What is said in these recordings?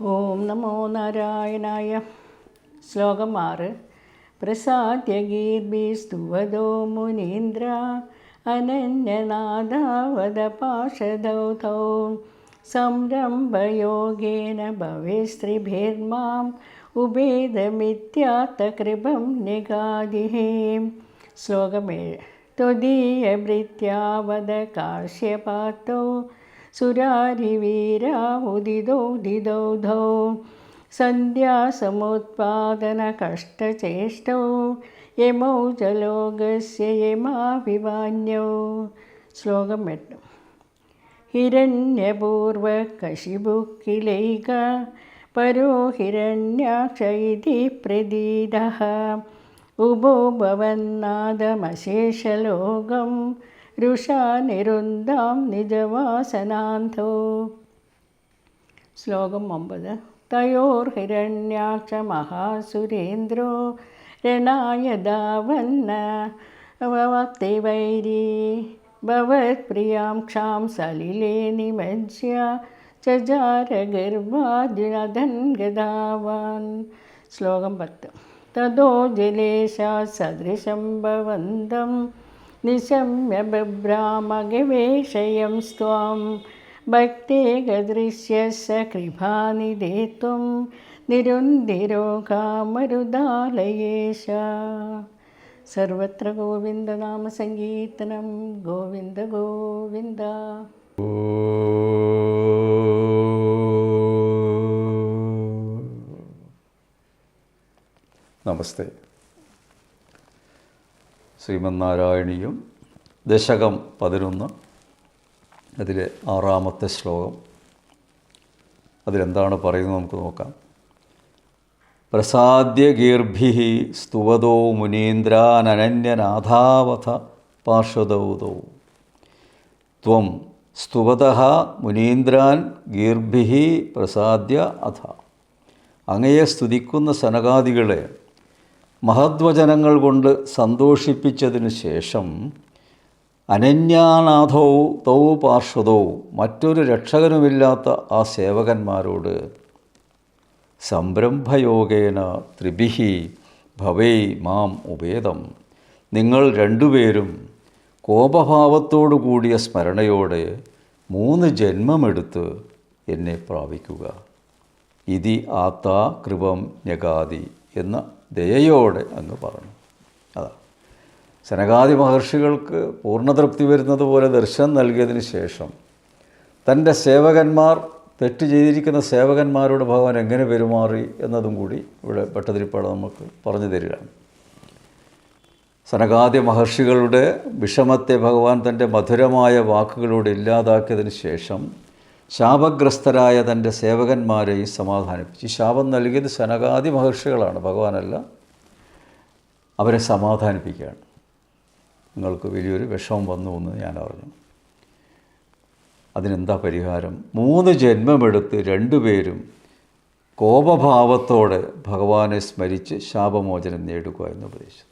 ഓം നമോ നാരായണായ. ശ്ലോകം ആറ്. പ്രസാദ്യ ഗീർഭിസ്തുവതോ മുനീന്ദ്ര. അനന്യനാഥാവത പാഷദൗതൗ സംരംഭയോഗേന ഭവേസ്ത്രിഭിർമാം ഉഭേദമിത്യാത്തകൃപം നിഗാദിഹേ ശ്ലോകമേഴ് ത്വദീയഭൃത്യാവത കാശ്യപാത്തോ सुरारिवीरामुदिदौदिदौधौ सन्ध्यासमुत्पादनकष्टचेष्टौ यमौ च लोकस्य यमाभिवान्यौ श्लोकम् एट् हिरण्यपूर्वकशिबुक्किलैक परो हिरण्याक्ष इति प्रदीदः उभो രുഷാനിരുന്ധാം നിജവാസനാഥോ ശ്ലോകം ഒമ്പത്. തയോർഹിരണ്യാക്ഷ മഹാസുരേന്ദ്രോ രണായതാവന്ന ഭവത്തിവൈരീ ഭവത്പ്രിയാം ക്ഷാം സലിലേ നിമജ്യ ചജാരഗർവാജുനധൻ ഗതാവാൻ ശ്ലോകം പത്ത്. തതോ ജലേശ സദൃശം ഭവന്തം निशम्य बभ्रामगवेशयं स्वां भक्तेकदृश्यस्य कृपानिधे त्वं निरुन्दिरो कामरुदालयेश सर्वत्र गोविन्दनामसङ्कीर्तनं गोविन्द गोविन्द നമസ്തേ ശ്രീമന്നാരായണീയം ദശകം പതിനൊന്ന് അതിലെ ആറാമത്തെ ശ്ലോകം. അതിലെന്താണ് പറയുന്നത് നമുക്ക് നോക്കാം. പ്രസാദ്യ ഗീർഭി സ്തുവതോ മുനീന്ദ്രാനന്യനാഥാവഥ പാർശ്വദൗതൗ ത്വം സ്തുവത മുനീന്ദ്രാൻ ഗീർഭി പ്രസാദ്യ അഥ അങ്ങയെ സ്തുതിക്കുന്ന സനകാദികളെ മഹദ്വചനങ്ങൾ കൊണ്ട് സന്തോഷിപ്പിച്ചതിനു ശേഷം അനന്യാനാഥോ തൗ പാർശ്വതോ മറ്റൊരു രക്ഷകനുമില്ലാത്ത ആ സേവകന്മാരോട് സംരംഭയോഗേന ത്രിഭിഹി ഭവേ മാം ഉപേദം നിങ്ങൾ രണ്ടുപേരും കോപഭാവത്തോടു കൂടിയ സ്മരണയോടെ മൂന്ന് ജന്മമെടുത്ത് എന്നെ പ്രാപിക്കുക. ഇതി ആത്താ കൃപം ഞഗാതി എന്ന ദയയോടെ എന്ന് പറഞ്ഞു. അതാ. സനകാദി മഹർഷികൾക്ക് പൂർണതൃപ്തി വരുന്നത് പോലെ ദർശനം നൽകിയതിന് ശേഷം തന്റെ സേവകന്മാർ തെറ്റ് ചെയ്തിരിക്കുന്ന സേവകന്മാരോട് ഭഗവാൻ എങ്ങനെ പെരുമാറി എന്നതും കൂടി ഇവിടെ ഭട്ടതിരിപ്പാട് നമുക്ക് പറഞ്ഞു തരികയാണ്. സനകാദ്യ മഹർഷികളുടെ വിഷമത്തെ ഭഗവാൻ തന്റെ മധുരമായ വാക്കുകളോട് ഇല്ലാതാക്കിയതിന് ശേഷം ശാപഗ്രസ്തരായ തന്റെ സേവകന്മാരെയും സമാധാനിപ്പിച്ചു. ഈ ശാപം നൽകിയത് സനകാദി മഹർഷികളാണ് ഭഗവാനല്ല. അവരെ സമാധാനിപ്പിക്കുകയാണ്. നിങ്ങൾക്ക് വലിയൊരു വിഷമം വന്നു എന്ന് ഞാൻ അറിഞ്ഞു. അതിനെന്താ പരിഹാരം? മൂന്ന് ജന്മമെടുത്ത് രണ്ടുപേരും കോപഭാവത്തോടെ ഭഗവാനെ സ്മരിച്ച് ശാപമോചനം നേടുക എന്ന് ഉപദേശിച്ചു.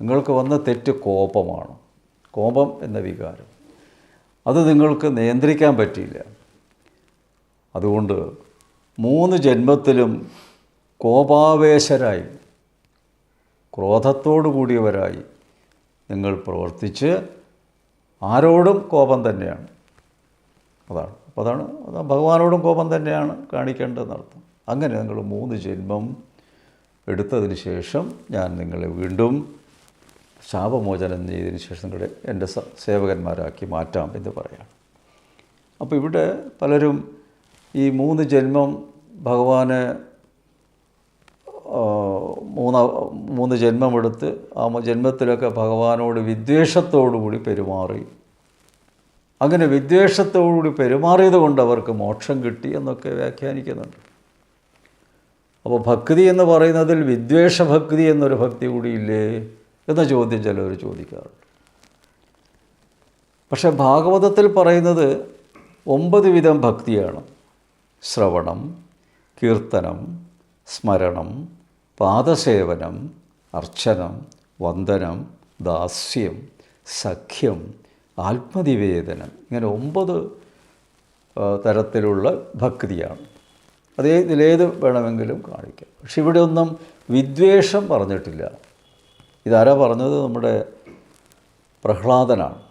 നിങ്ങൾക്ക് വന്ന തെറ്റ് കോപമാണ്. കോപം എന്ന വികാരം. അത് നിങ്ങൾക്ക് നിയന്ത്രിക്കാൻ പറ്റിയില്ല. അതുകൊണ്ട് മൂന്ന് ജന്മത്തിലും കോപാവേശരായി ക്രോധത്തോടു കൂടിയവരായി നിങ്ങൾ പ്രവർത്തിച്ച് ആരോടും കോപം തന്നെയാണ്. അതാണ്. അപ്പോൾ അതാണ് അത് ഭഗവാനോടും കോപം തന്നെയാണ് കാണിക്കേണ്ടതെന്നർത്ഥം അങ്ങനെ നിങ്ങൾ മൂന്ന് ജന്മം എടുത്തതിന് ശേഷം ഞാൻ നിങ്ങളെ വീണ്ടും ശാപമോചനം ചെയ്തതിന് ശേഷം നിങ്ങളുടെ എന്റെ സേവകന്മാരാക്കി മാറ്റാം എന്ന് പറയാം അപ്പോൾ ഇവിടെ പലരും ഈ മൂന്ന് ജന്മം ഭഗവാന് മൂന്ന് മൂന്ന് ജന്മമെടുത്ത് ആ ജന്മത്തിലൊക്കെ ഭഗവാനോട് വിദ്വേഷത്തോടുകൂടി പെരുമാറി. അങ്ങനെ വിദ്വേഷത്തോടുകൂടി പെരുമാറിയത് കൊണ്ട് അവർക്ക് മോക്ഷം കിട്ടി എന്നൊക്കെ വ്യാഖ്യാനിക്കുന്നുണ്ട്. അപ്പോൾ ഭക്തി എന്ന് പറയുന്നതിൽ വിദ്വേഷഭക്തി എന്നൊരു ഭക്തി കൂടിയില്ലേ എന്ന ചോദ്യം ചിലവർ ചോദിക്കാറുണ്ട്. പക്ഷേ ഭാഗവതത്തിൽ പറയുന്നത് ഒമ്പത് വിധം ഭക്തിയാണ്. ശ്രവണം കീർത്തനം സ്മരണം പാദസേവനം അർച്ചനം വന്ദനം ദാസ്യം സഖ്യം ആത്മനിവേദനം ഇങ്ങനെ ഒമ്പത് തരത്തിലുള്ള ഭക്തിയാണ്. അതേ ഇതിലേത് വേണമെങ്കിലും കാണിക്കാം. പക്ഷെ ഇവിടെ ഒന്നും വിദ്വേഷം പറഞ്ഞിട്ടില്ല. ഇതാരാ പറഞ്ഞത്? നമ്മുടെ പ്രഹ്ലാദനാണ്.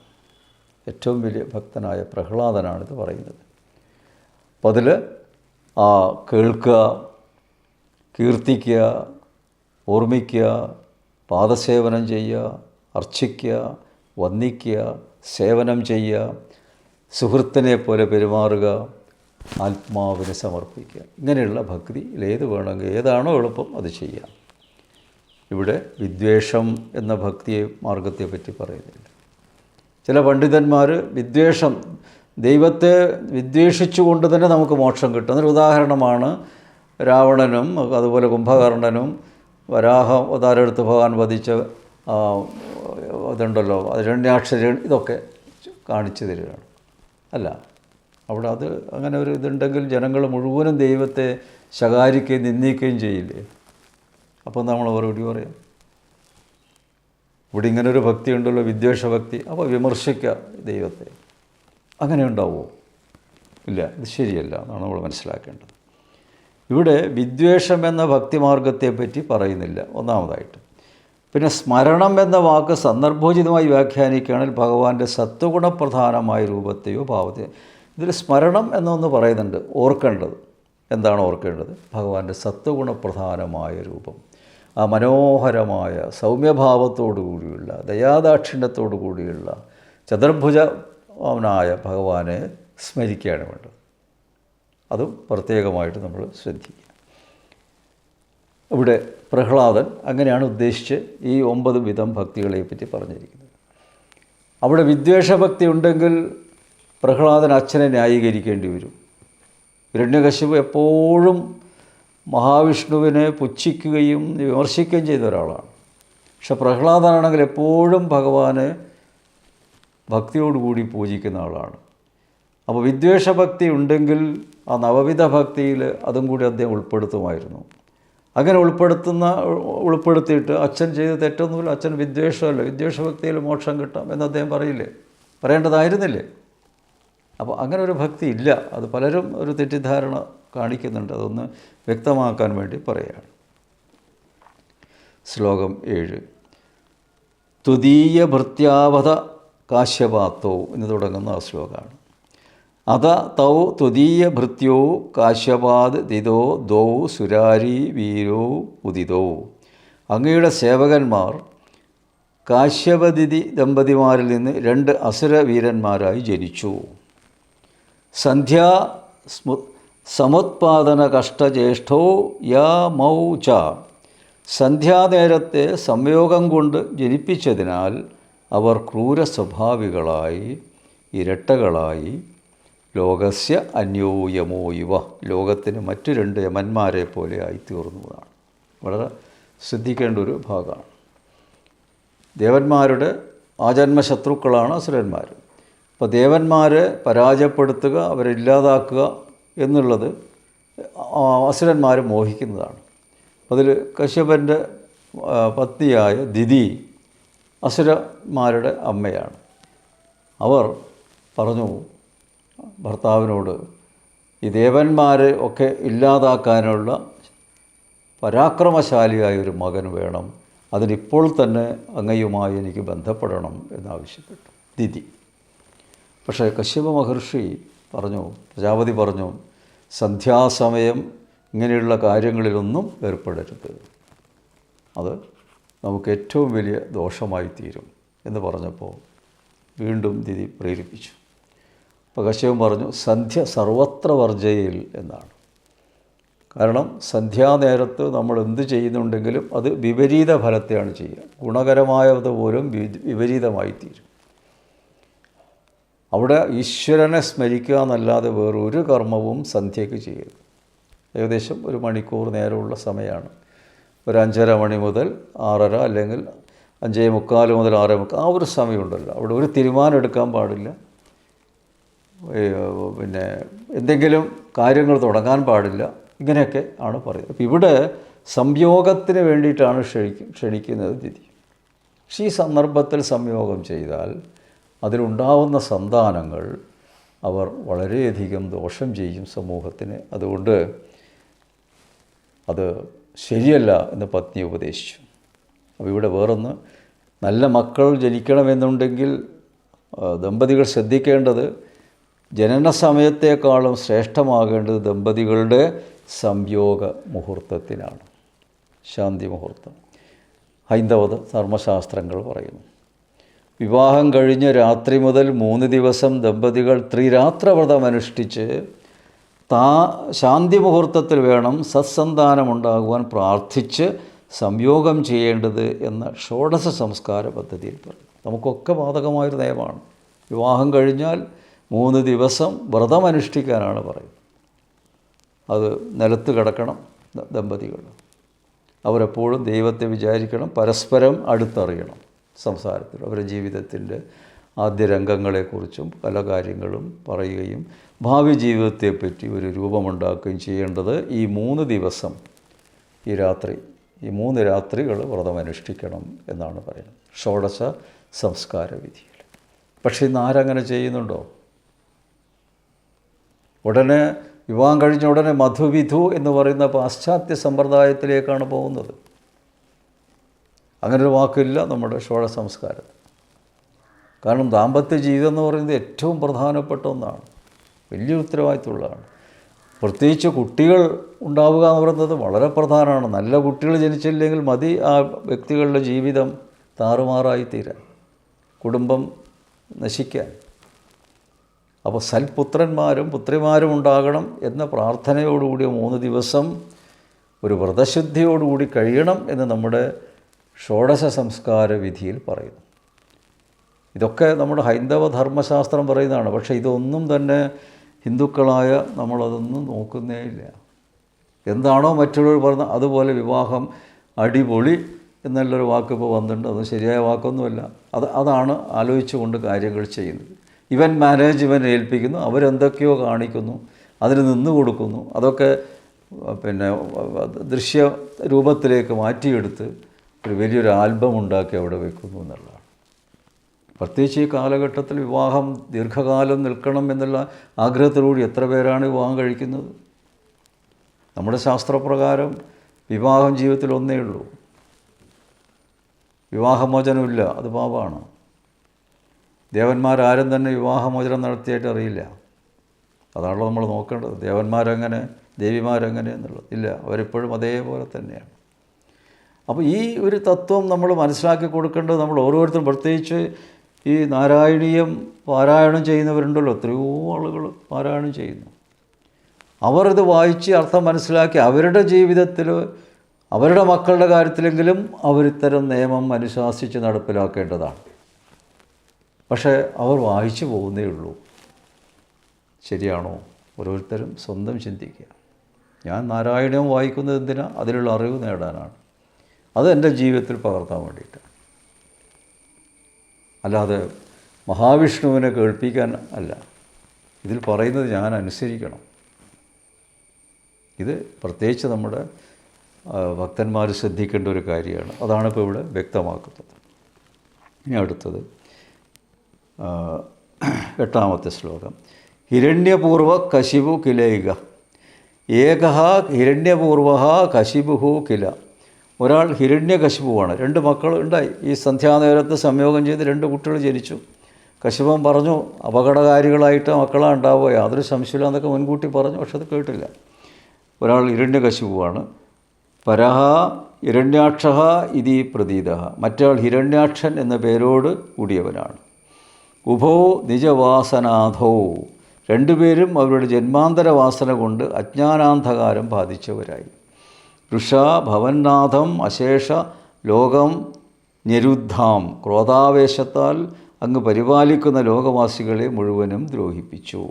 ഏറ്റവും വലിയ ഭക്തനായ പ്രഹ്ലാദനാണിത് പറയുന്നത്. അപ്പോൾ അതിൽ കേൾക്കുക കീർത്തിക്കുക ഓർമ്മിക്കുക പാദസേവനം ചെയ്യുക അർച്ചിക്കുക വന്ദിക്കുക സേവനം ചെയ്യുക സുഹൃത്തിനെ പോലെ പെരുമാറുക ആത്മാവിനെ സമർപ്പിക്കുക. ഇങ്ങനെയുള്ള ഭക്തി ഏത് വേണമെങ്കിൽ ഏതാണോ എളുപ്പം അത് ചെയ്യാം ഇവിടെ വിദ്വേഷം എന്ന ഭക്തിയെ മാർഗത്തെ പറ്റി പറയുന്നില്ല. ചില പണ്ഡിതന്മാർ വിദ്വേഷം ദൈവത്തെ വിദ്വേഷിച്ചുകൊണ്ട് തന്നെ നമുക്ക് മോക്ഷം കിട്ടും. എന്നൊരു ഉദാഹരണമാണ് രാവണനും അതുപോലെ കുംഭകർണനും വരാഹ അവതാരെടുത്ത് ഭഗവാൻ വധിച്ച ഇതുണ്ടല്ലോ രണ്യാക്ഷരി ഇതൊക്കെ കാണിച്ചു തരികയാണ്. അല്ല അവിടെ അത് അങ്ങനെ ഒരു ഇതുണ്ടെങ്കിൽ ജനങ്ങൾ മുഴുവനും ദൈവത്തെ ശകാരിക്കുകയും നിന്ദിക്കുകയും ചെയ്യില്ലേ? അപ്പോൾ നമ്മൾ മറുപടി പറയാം. ഇവിടെ ഇങ്ങനൊരു ഭക്തി ഉണ്ടല്ലോ വിദ്വേഷഭക്തി അപ്പോൾ വിമർശിക്കുക ദൈവത്തെ. അങ്ങനെ ഉണ്ടാവുമോ? ഇല്ല ഇത് ശരിയല്ല എന്നാണ് നമ്മൾ മനസ്സിലാക്കേണ്ടത്. ഇവിടെ വിദ്വേഷം എന്ന ഭക്തിമാർഗത്തെപ്പറ്റി പറയുന്നില്ല ഒന്നാമതായിട്ട്. പിന്നെ സ്മരണം എന്ന വാക്ക് സന്ദർഭോചിതമായി വ്യാഖ്യാനിക്കുകയാണെങ്കിൽ ഭഗവാന്റെ സത്വഗുണപ്രധാനമായ രൂപത്തെയോ ഭാവത്തെയോ ഇതിൽ സ്മരണം എന്നൊന്ന് പറയുന്നുണ്ട് ഓർക്കേണ്ടത്. എന്താണ് ഓർക്കേണ്ടത്? ഭഗവാന്റെ സത്വഗുണപ്രധാനമായ രൂപം. ആ മനോഹരമായ സൗമ്യഭാവത്തോടു കൂടിയുള്ള ദയാദാക്ഷിണ്യത്തോടു കൂടിയുള്ള ചതുർഭുജനായ ഭഗവാനെ സ്മരിക്കുകയാണ് വേണ്ടത്. അതും പ്രത്യേകമായിട്ട് നമ്മൾ ശ്രദ്ധിക്കുക. ഇവിടെ പ്രഹ്ലാദൻ അങ്ങനെയാണ് ഉദ്ദേശിച്ച് ഈ ഒമ്പത് വിധം ഭക്തികളെ പറ്റി പറഞ്ഞിരിക്കുന്നത്. അവിടെ വിദ്വേഷഭക്തി ഉണ്ടെങ്കിൽ പ്രഹ്ലാദൻ അച്ഛനെ ന്യായീകരിക്കേണ്ടി വരും. ഹിരണ്യകശിപ് എപ്പോഴും മഹാവിഷ്ണുവിനെ പുച്ഛിക്കുകയും വിമർശിക്കുകയും ചെയ്ത ഒരാളാണ്. പക്ഷെ പ്രഹ്ലാദനാണെങ്കിൽ എപ്പോഴും ഭഗവാനെ ഭക്തിയോടുകൂടി പൂജിക്കുന്ന ആളാണ്. അപ്പോൾ വിദ്വേഷഭക്തി ഉണ്ടെങ്കിൽ ആ നവവിധ ഭക്തിയിൽ അതും കൂടി അദ്ദേഹം ഉൾപ്പെടുത്തുമായിരുന്നു. അങ്ങനെ ഉൾപ്പെടുത്തുന്ന ഉൾപ്പെടുത്തിയിട്ട് അച്ഛൻ ചെയ്ത് തെറ്റൊന്നുമില്ല. അച്ഛൻ വിദ്വേഷമല്ല. വിദ്വേഷഭക്തിയിൽ മോക്ഷം കിട്ടാം എന്ന് അദ്ദേഹം പറയില്ലേ? പറയേണ്ടതായിരുന്നില്ലേ? അപ്പോൾ അങ്ങനെ ഒരു ഭക്തി ഇല്ല. അത് പലരും ഒരു തെറ്റിദ്ധാരണ കാണിക്കുന്നുണ്ട്. അതൊന്ന് വ്യക്തമാക്കാൻ വേണ്ടി പറയുകയാണ്. ശ്ലോകം ഏഴ്. തുതീയ ഭൃത്യാവധ കാശ്യപാത്തോ എന്ന് തുടങ്ങുന്ന ശ്ലോകമാണ് അത തൗ ത്വദീയ ഭൃത്യോ കാശ്യപാത് ദിതോ ദോ സുരാരി വീരോ ഉദിതോ അങ്ങയുടെ സേവകന്മാർ കാശ്യപതിഥി ദമ്പതിമാരിൽ നിന്ന് രണ്ട് അസുരവീരന്മാരായി ജനിച്ചു. സന്ധ്യാ സ്മു സമുത്പാദന കഷ്ടജ്യേഷ്ഠോ യാ മൗ ച സന്ധ്യാനേരത്തെ സംയോഗം കൊണ്ട് ജനിപ്പിച്ചതിനാൽ അവർ ക്രൂര സ്വഭാവികളായി ഇരട്ടകളായി ലോകസ്യ അന്യോയമോ ഇവ. ലോകത്തിന് മറ്റു രണ്ട് യമന്മാരെ പോലെ ആയിത്തീർന്നതാണ് വളരെ ശ്രദ്ധിക്കേണ്ട ഒരു ഭാഗമാണ്. ദേവന്മാരുടെ ആജന്മശത്രുക്കളാണ് അസുരന്മാർ അപ്പോൾ ദേവന്മാരെ പരാജയപ്പെടുത്തുക അവരെ ഇല്ലാതാക്കുക എന്നുള്ളത് അസുരന്മാർ മോഹിക്കുന്നതാണ്. അതിൽ കശ്യപന്റെ പത്നിയായ ദിതി അസുരന്മാരുടെ അമ്മയാണ്. അവർ പറഞ്ഞു ഭർത്താവിനോട് ഈ ദേവന്മാരെ ഒക്കെ ഇല്ലാതാക്കാനുള്ള പരാക്രമശാലിയായ ഒരു മകൻ വേണം. അതിനിപ്പോൾ തന്നെ അങ്ങയുമായി എനിക്ക് ബന്ധപ്പെടണം എന്നാവശ്യപ്പെട്ടു ദിതി പക്ഷേ കശ്യപ മഹർഷി പറഞ്ഞു പ്രജാപതി പറഞ്ഞു സന്ധ്യാസമയം ഇങ്ങനെയുള്ള കാര്യങ്ങളിലൊന്നും ഏർപ്പെടരുത്. അത് നമുക്ക് ഏറ്റവും വലിയ ദോഷമായി തീരും എന്ന് പറഞ്ഞപ്പോൾ വീണ്ടും ദിതി പ്രേരിപ്പിച്ചു. അപ്പോൾ പറഞ്ഞു സന്ധ്യ സർവത്ര വർജയിൽ എന്നാണ്. കാരണം സന്ധ്യാനേരത്ത് നമ്മൾ എന്ത് ചെയ്യുന്നുണ്ടെങ്കിലും അത് വിപരീത ഫലത്തെയാണ് ചെയ്യുക. ഗുണകരമായത് പോലും വിപരീതമായി തീരും. അവിടെ ഈശ്വരനെ സ്മരിക്കുക എന്നല്ലാതെ വേറൊരു കർമ്മവും സന്ധ്യയ്ക്ക് ചെയ്യരുത്. ഏകദേശം ഒരു മണിക്കൂർ നേരമുള്ള സമയമാണ്. ഒരു അഞ്ചര മണി മുതൽ ആറര അല്ലെങ്കിൽ അഞ്ചേ മുക്കാൽ മുതൽ ആറേ മുക്കാൽ ആ ഒരു സമയമുണ്ടല്ലോ. അവിടെ ഒരു തീരുമാനം എടുക്കാൻ പാടില്ല. പിന്നെ എന്തെങ്കിലും കാര്യങ്ങൾ തുടങ്ങാൻ പാടില്ല. ഇങ്ങനെയൊക്കെ ആണ് പറയുന്നത്. അപ്പോൾ ഇവിടെ സംയോഗത്തിന് വേണ്ടിയിട്ടാണ് ക്ഷണിക്കും ക്ഷണിക്കുന്നത് തിഥി. പക്ഷേ ഈ സന്ദർഭത്തിൽ സംയോഗം ചെയ്താൽ അതിലുണ്ടാവുന്ന സന്താനങ്ങൾ അവർ വളരെയധികം ദോഷം ചെയ്യും സമൂഹത്തിന്. അതുകൊണ്ട് അത് ശരിയല്ല എന്ന് പത്നി ഉപദേശിച്ചു. അപ്പോൾ ഇവിടെ വേറൊന്ന് നല്ല മക്കൾ ജനിക്കണമെന്നുണ്ടെങ്കിൽ ദമ്പതികൾ ശ്രദ്ധിക്കേണ്ടത് ജനന സമയത്തേക്കാളും ശ്രേഷ്ഠമാകേണ്ടത് ദമ്പതികളുടെ സംയോഗ മുഹൂർത്തത്തിനാണ് ശാന്തി മുഹൂർത്തം. ഹൈന്ദവ ധർമ്മശാസ്ത്രങ്ങൾ പറയുന്നു. വിവാഹം കഴിഞ്ഞ് രാത്രി മുതൽ മൂന്ന് ദിവസം ദമ്പതികൾ ത്രിരാത്രവ്രതം അനുഷ്ഠിച്ച് താ ശാന്തി മുഹൂർത്തത്തിൽ വേണം സത്സന്താനമുണ്ടാകുവാൻ പ്രാർത്ഥിച്ച് സംയോഗം ചെയ്യേണ്ടത് എന്ന ഷോഡശ സംസ്കാര പദ്ധതിയിൽ പറഞ്ഞു. നമുക്കൊക്കെ ബാധകമായൊരു നയമാണ് വിവാഹം കഴിഞ്ഞാൽ മൂന്ന് ദിവസം വ്രതം അനുഷ്ഠിക്കാനാണ് പറയുന്നത്. അത് നിലത്ത് കിടക്കണം ദമ്പതികൾ. അവരെപ്പോഴും ദൈവത്തെ വിചാരിക്കണം പരസ്പരം അടുത്തറിയണം സംസാരത്തിൽ. അവരുടെ ജീവിതത്തിന്റെ ആദ്യ രംഗങ്ങളെക്കുറിച്ചും പല കാര്യങ്ങളും പറയുകയും ഭാവി ജീവിതത്തെപ്പറ്റി ഒരു രൂപമുണ്ടാക്കുകയും ചെയ്യേണ്ടത് ഈ മൂന്ന് ദിവസം ഈ രാത്രി ഈ മൂന്ന് രാത്രികൾ വ്രതം അനുഷ്ഠിക്കണം എന്നാണ് പറയുന്നത്. ഷോഡശ സംസ്കാര വിധിയിൽ. പക്ഷേ ഇന്ന് ആരങ്ങനെ ചെയ്യുന്നുണ്ടോ? ഉടനെ വിവാഹം കഴിഞ്ഞ ഉടനെ മധുവിധു എന്ന് പറയുന്ന പാശ്ചാത്യ സമ്പ്രദായത്തിലേക്കാണ് പോകുന്നത്. അങ്ങനൊരു വാക്കില്ല നമ്മുടെ ഷോഡ സംസ്കാരം. കാരണം ദാമ്പത്യ ജീവിതം എന്ന് പറയുന്നത് ഏറ്റവും പ്രധാനപ്പെട്ട ഒന്നാണ്. വലിയ ഉത്തരവാദിത്തമുള്ളതാണ്. പ്രത്യേകിച്ച് കുട്ടികൾ ഉണ്ടാവുക എന്ന് പറയുന്നത് വളരെ പ്രധാനമാണ്. നല്ല കുട്ടികൾ ജനിച്ചില്ലെങ്കിൽ മതി ആ വ്യക്തികളുടെ ജീവിതം താറുമാറായി തീരാൻ കുടുംബം നശിക്കാൻ. അപ്പോൾ സൽപുത്രന്മാരും പുത്രിമാരും ഉണ്ടാകണം എന്ന പ്രാർത്ഥനയോടുകൂടി മൂന്ന് ദിവസം ഒരു വ്രതശുദ്ധിയോടുകൂടി കഴിയണം എന്ന് നമ്മുടെ ഷോഡശ സംസ്കാര വിധിയിൽ പറയുന്നു. ഇതൊക്കെ നമ്മുടെ ഹൈന്ദവ ധർമ്മശാസ്ത്രം പറയുന്നതാണ്. പക്ഷേ ഇതൊന്നും തന്നെ ഹിന്ദുക്കളായ നമ്മളതൊന്നും നോക്കുന്നേ ഇല്ല എന്താണോ മറ്റുള്ളവർ പറഞ്ഞ അതുപോലെ വിവാഹം അടിപൊളി എന്നുള്ളൊരു വാക്ക് ഇപ്പോൾ വന്നിട്ടുണ്ട്. അത് ശരിയായ വാക്കൊന്നുമല്ല. അത് അതാണ് ആലോചിച്ചുകൊണ്ട് കാര്യങ്ങൾ ചെയ്യുന്നത്. ഇവൻ മാനേജ് ഇവൻ ഏൽപ്പിക്കുന്നു. അവരെന്തൊക്കെയോ കാണിക്കുന്നു. അതിന് നിന്ന് കൊടുക്കുന്നു. അതൊക്കെ പിന്നെ ദൃശ്യ രൂപത്തിലേക്ക് മാറ്റിയെടുത്ത് ഒരു വലിയൊരു ആൽബം ഉണ്ടാക്കി അവിടെ വെക്കുന്നു എന്നുള്ളതാണ്. പ്രത്യേകിച്ച് ഈ കാലഘട്ടത്തിൽ വിവാഹം ദീർഘകാലം നിൽക്കണം എന്നുള്ള ആഗ്രഹത്തിലൂടെ എത്ര പേരാണ് വിവാഹം കഴിക്കുന്നത്? നമ്മുടെ ശാസ്ത്രപ്രകാരം വിവാഹം ജീവിതത്തിൽ ഒന്നേ ഉള്ളൂ. വിവാഹമോചനമില്ല അത് പാപമാണ്. ദേവന്മാരാരും തന്നെ വിവാഹമോചനം നടത്തിയായിട്ട് അറിയില്ല. അതാണല്ലോ നമ്മൾ നോക്കേണ്ടത്. ദേവന്മാരെങ്ങനെ ദേവിമാരെങ്ങനെ എന്നുള്ളത്. ഇല്ല അവരെപ്പോഴും അതേപോലെ തന്നെയാണ്. അപ്പോൾ ഈ ഒരു തത്വം നമ്മൾ മനസ്സിലാക്കി കൊടുക്കേണ്ടത് നമ്മൾ ഓരോരുത്തരും പ്രത്യേകിച്ച് ഈ നാരായണീയം പാരായണം ചെയ്യുന്നവരുണ്ടല്ലോ എത്രയോ ആളുകൾ പാരായണം ചെയ്യുന്നു. അവർ ഇത് വായിച്ച് അർത്ഥം മനസ്സിലാക്കി അവരുടെ ജീവിതത്തിൽ അവരുടെ മക്കളുടെ കാര്യത്തിലെങ്കിലും അവരിത്തരം നിയമം അനുശാസിച്ച് നടപ്പിലാക്കേണ്ടതാണ്. പക്ഷേ അവർ വായിച്ചു പോകുന്നേ ഉള്ളൂ. ശരിയാണോ? ഓരോരുത്തരും സ്വന്തം ചിന്തിക്കുക. ഞാൻ നാരായണീയം വായിക്കുന്നത് എന്തിനാ? അതിലുള്ള അറിവ് നേടാനാണ്. അത് എന്റെ ജീവിതത്തിൽ പകർത്താൻ വേണ്ടിയിട്ടാണ് അല്ലാതെ മഹാവിഷ്ണുവിനെ കേൾപ്പിക്കാൻ അല്ല. ഇതിൽ പറയുന്നത് ഞാൻ അനുസരിക്കണം. ഇത് പ്രത്യേകിച്ച് നമ്മുടെ ഭക്തന്മാർ ശ്രദ്ധിക്കേണ്ട ഒരു കാര്യമാണ്. അതാണ് ഇപ്പോൾ ഇവിടെ വ്യക്തമാക്കുന്നത്. ഇനി അടുത്തത് എട്ടാമത്തെ ശ്ലോകം. ഹിരണ്യപൂർവ കശിപു കിലൈക. ഏക ഹിരണ്യപൂർവ കശിപുഹു കില. ഒരാൾ ഹിരണ്യകശിപുവാണ് രണ്ട് മക്കൾ ഉണ്ടായി ഈ സന്ധ്യാനേരത്ത് സംയോഗം ചെയ്ത് രണ്ട് കുട്ടികൾ ജനിച്ചു. കശിപൻ പറഞ്ഞു അപകടകാരികളായിട്ട് മക്കളാണ് ഉണ്ടാവുക. യാതൊരു സംശയമില്ല എന്നൊക്കെ മുൻകൂട്ടി പറഞ്ഞു പക്ഷെ അത് കേട്ടില്ല. ഒരാൾ ഹിരണ്യകശിപുവാണ് പരഹ ഹിരണ്യാക്ഷ ഇതി പ്രതീത മറ്റാൾ ഹിരണ്യാക്ഷൻ എന്ന പേരോട് കൂടിയവനാണ്. ഉഭോ നിജവാസനാഥോ രണ്ടുപേരും അവരുടെ ജന്മാന്തര വാസന കൊണ്ട് അജ്ഞാനാന്ധകാരം ബാധിച്ചവരായി. ഋഷ ഭവന്നാഥം അശേഷ ലോകം ഞെരുദ്ധാം ക്രോധാവേശത്താൽ അങ്ങ് പരിപാലിക്കുന്ന ലോകവാസികളെ മുഴുവനും ദ്രോഹിപ്പിച്ചു.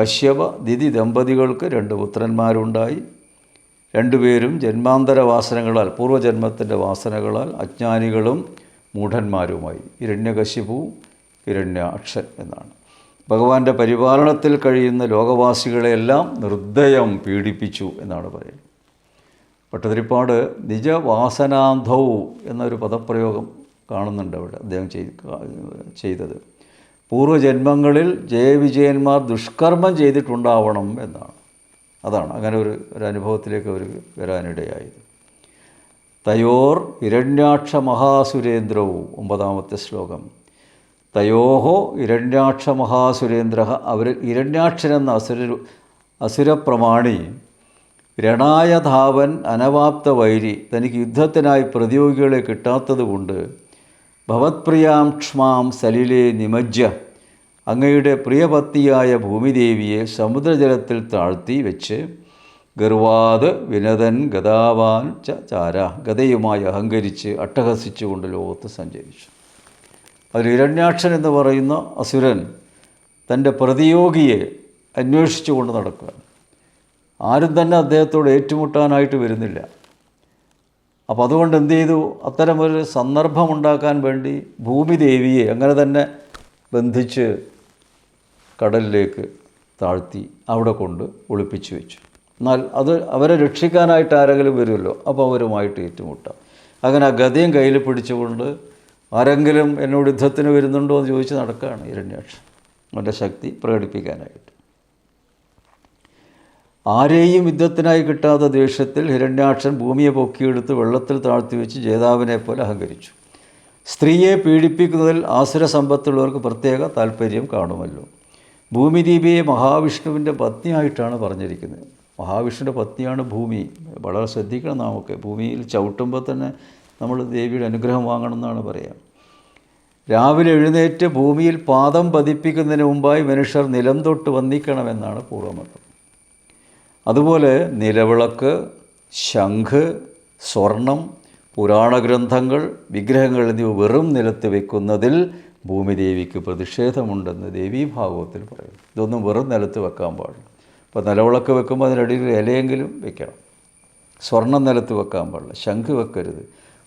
കശ്യപ ദിതി ദമ്പതികൾക്ക് രണ്ട് പുത്രന്മാരുണ്ടായി. രണ്ടുപേരും ജന്മാന്തര വാസനകളാൽ പൂർവജന്മത്തിന്റെ വാസനകളാൽ അജ്ഞാനികളും മൂഢന്മാരുമായി. ഹിരണ്യകശിപു ഹിരണ്യാക്ഷൻ എന്നാണ്. ഭഗവാന്റെ പരിപാലനത്തിൽ കഴിയുന്ന ലോകവാസികളെയെല്ലാം നിർദ്ദയം പീഡിപ്പിച്ചു എന്നാണ് പറയുന്നത്. പട്ടതിരിപ്പാട് നിജവാസനാന്ധൗ എന്നൊരു പദപ്രയോഗം കാണുന്നുണ്ട് അവിടെ അദ്ദേഹം ചെയ്ത് ചെയ്തത്. പൂർവജന്മങ്ങളിൽ ജയവിജയന്മാർ ദുഷ്കർമ്മം ചെയ്തിട്ടുണ്ടാവണം എന്നാണ്. അതാണ് അങ്ങനെ ഒരു ഒരു അനുഭവത്തിലേക്ക് അവർ വരാനിടയായത്. തയോർ ഹിരണ്യാക്ഷ മഹാസുരേന്ദ്രവും ഒമ്പതാമത്തെ ശ്ലോകം. തയോഹോ ഹിരണ്യാക്ഷ മഹാസുരേന്ദ്ര അവർ ഹിരണ്യാക്ഷൻ എന്ന അസുര അസുരപ്രമാണി രണായധാവൻ അനവാപ്ത വൈരി തനിക്ക് യുദ്ധത്തിനായി പ്രതിയോഗികളെ കിട്ടാത്തതുകൊണ്ട് ഭവത്പ്രിയാം ക്ഷ്മാം സലിലെ നിമജ്ജ അങ്ങയുടെ പ്രിയപത്നിയായ ഭൂമിദേവിയെ സമുദ്രജലത്തിൽ താഴ്ത്തി വെച്ച് ഗർവാത് വിനതൻ ഗതാവാൻ ച ചാര ഗതയുമായി അഹങ്കരിച്ച് അട്ടഹസിച്ചുകൊണ്ട് ലോകത്ത് സഞ്ചരിച്ചു. അതിൽ ഇരണ്യാക്ഷൻ എന്ന് പറയുന്ന അസുരൻ തന്റെ പ്രതിയോഗിയെ അന്വേഷിച്ചുകൊണ്ട് നടക്കുകയാണ്. ആരും തന്നെ അദ്ദേഹത്തോട് ഏറ്റുമുട്ടാനായിട്ട് വരുന്നില്ല. അപ്പോൾ അതുകൊണ്ട് എന്ത് ചെയ്തു? അത്തരമൊരു സന്ദർഭമുണ്ടാക്കാൻ വേണ്ടി ഭൂമിദേവിയെ അങ്ങനെ തന്നെ ബന്ധിച്ച് കടലിലേക്ക് താഴ്ത്തി അവിടെ കൊണ്ട് ഒളിപ്പിച്ചു വെച്ചു. എന്നാൽ അത് അവരെ രക്ഷിക്കാനായിട്ട് ആരെങ്കിലും വരുമല്ലോ? അപ്പോൾ അവരുമായിട്ട് ഏറ്റുമുട്ടാം. അങ്ങനെ ആ ഗതയും കയ്യിൽ പിടിച്ചുകൊണ്ട് ആരെങ്കിലും എന്നോട് യുദ്ധത്തിന് വരുന്നുണ്ടോ എന്ന് ചോദിച്ച് നടക്കുകയാണ് ഇരണ്യാക്ഷൻ അവന്റെ ശക്തി പ്രകടിപ്പിക്കാനായിട്ട്. ആരെയും യുദ്ധത്തിനായി കിട്ടാത്ത ദേഷ്യത്തിൽ ഹിരണ്യാക്ഷൻ ഭൂമിയെ പൊക്കിയെടുത്ത് വെള്ളത്തിൽ താഴ്ത്തി വെച്ച് ജേതാവിനെ പോലെ അഹങ്കരിച്ചു. സ്ത്രീയെ പീഡിപ്പിക്കുന്നതിൽ ആസുര സമ്പത്തുള്ളവർക്ക് പ്രത്യേക താല്പര്യം കാണുമല്ലോ. ഭൂമിദീപിയെ മഹാവിഷ്ണുവിന്റെ പത്നിയായിട്ടാണ് പറഞ്ഞിരിക്കുന്നത്. മഹാവിഷ്ണുവിന്റെ പത്നിയാണ് ഭൂമി. വളരെ ശ്രദ്ധിക്കണം നാമൊക്കെ. ഭൂമിയിൽ ചവിട്ടുമ്പോൾ തന്നെ നമ്മൾ ദേവിയുടെ അനുഗ്രഹം വാങ്ങണം എന്നാണ് പറയുക രാവിലെ എഴുന്നേറ്റ് ഭൂമിയിൽ പാദം പതിപ്പിക്കുന്നതിന് മുമ്പായി മനുഷ്യർ നിലം തൊട്ട് വന്ദിക്കണമെന്നാണ് പൂർവമതം അതുപോലെ നിലവിളക്ക് ശംഖ് സ്വർണം പുരാണ ഗ്രന്ഥങ്ങൾ വിഗ്രഹങ്ങൾ എന്നിവ വെറും നിലത്ത് വെക്കുന്നതിൽ ഭൂമിദേവിക്ക് പ്രതിഷേധമുണ്ടെന്ന് ദേവീഭാഗവത്തിൽ പറയുന്നു. ഇതൊന്നും വെറും നിലത്ത് വെക്കാൻ പാടില്ല. ഇപ്പോൾ നിലവിളക്ക് വെക്കുമ്പോൾ അതിനടിയിൽ ഇലയെങ്കിലും വെക്കണം. സ്വർണം നിലത്ത് വെക്കാൻ പാടില്ല. ശംഖ് വെക്കരുത്.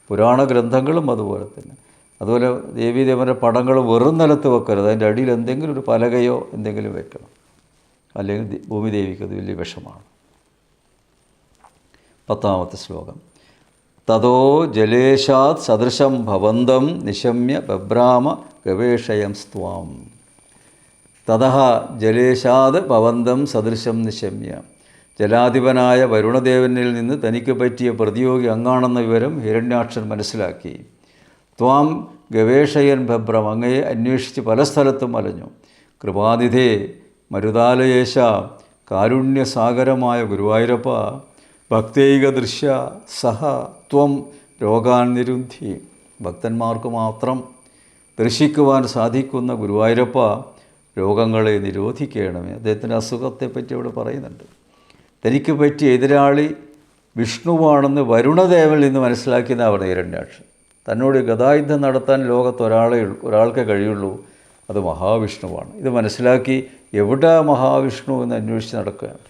പുരാണ ഗ്രന്ഥങ്ങളും അതുപോലെ തന്നെ. അതുപോലെ ദേവീദേവന്റെ പടങ്ങൾ വെറും നിലത്ത് വെക്കരുത്. അതിന്റെ അടിയിൽ എന്തെങ്കിലും ഒരു പലകയോ എന്തെങ്കിലും വെക്കണം. അല്ലെങ്കിൽ ഭൂമിദേവിക്ക് അത് വലിയ വിഷമാണ്. പത്താമത്തെ ശ്ലോകം. തതോ ജലേശാത് സദൃശം ഭവന്തം നിശമ്യ ബഭ്രാമ ഗവേഷയം സ്വാം തഥ ജലേശാത് ഭവന്തം സദൃശം നിശമ്യ. ജലാധിപനായ വരുണദേവനിൽ നിന്ന് തനിക്ക് പറ്റിയ പ്രതിയോഗി അങ്ങാണെന്ന വിവരം ഹിരണ്യാക്ഷൻ മനസ്സിലാക്കി. ത്വാം ഗവേഷയൻ ഭബ്രം അങ്ങയെ അന്വേഷിച്ച് പല സ്ഥലത്തും അലഞ്ഞു. കൃപാനിധേ മരുതാലയേശ കാരുണ്യസാഗരമായ ഗുരുവായൂരപ്പ ഭക്തൈക ദൃശ്യ സഹ ത്വം രോഗാനിരുദ്ധി ഭക്തന്മാർക്ക് മാത്രം ദർശിക്കുവാൻ സാധിക്കുന്ന ഗുരുവായൂരപ്പ രോഗങ്ങളെ നിരോധിക്കണമേ. അദ്ദേഹത്തിന്റെ അസുഖത്തെപ്പറ്റി അവിടെ പറയുന്നുണ്ട്. തനിക്ക് പറ്റിയ എതിരാളി വിഷ്ണുവാണെന്ന് വരുണദേവനിൽ നിന്ന് മനസ്സിലാക്കിയെന്നാണ് പറഞ്ഞ ഹിരണ്യാക്ഷൻ തന്നോട് ഗതായുദ്ധം നടത്താൻ ലോകത്ത് ഒരാളെ ഒരാൾക്കേ കഴിയുള്ളൂ. അത് മഹാവിഷ്ണുവാണ്. ഇത് മനസ്സിലാക്കി എവിടെ മഹാവിഷ്ണു എന്ന് അന്വേഷിച്ച് നടക്കുകയാണ്?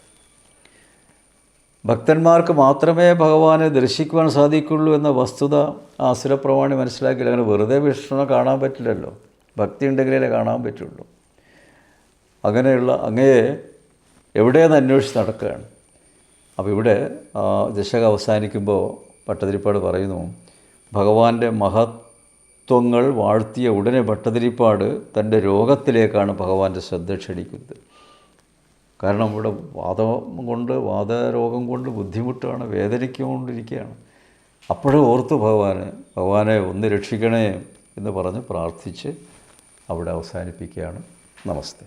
ഭക്തന്മാർക്ക് മാത്രമേ ഭഗവാനെ ദർശിക്കുവാൻ സാധിക്കുള്ളൂ എന്ന വസ്തുത ആ അസുരപ്രമാണി മനസ്സിലാക്കിയില്ല. അങ്ങനെ വെറുതെ വിഷ്ണുവിനെ കാണാൻ പറ്റില്ലല്ലോ. ഭക്തി ഉണ്ടെങ്കിലേ കാണാൻ പറ്റുള്ളൂ. അങ്ങനെയുള്ള അങ്ങയെ എവിടെയെന്ന് അന്വേഷിച്ച് നടക്കുകയാണ്. അപ്പോൾ ഇവിടെ ദശക അവസാനിക്കുമ്പോൾ പട്ടതിരിപ്പാട് പറയുന്നു ഭഗവാന്റെ മഹത്വങ്ങൾ വാഴ്ത്തിയ ഉടനെ ഭട്ടതിരിപ്പാട് തന്റെ രോഗത്തിലേക്കാണ് ഭഗവാന്റെ ശ്രദ്ധ ക്ഷണിക്കുന്നത്. കാരണം ഇവിടെ വാദം കൊണ്ട് വാദരോഗം കൊണ്ട് ബുദ്ധിമുട്ടാണ് വേദനിക്കൊണ്ടിരിക്കുകയാണ് അപ്പോഴേ ഓർത്ത് ഭഗവാന് ഭഗവാനെ ഒന്ന് രക്ഷിക്കണേ എന്ന് പറഞ്ഞ് പ്രാർത്ഥിച്ച് അവിടെ അവസാനിപ്പിക്കുകയാണ്. നമസ്തേ.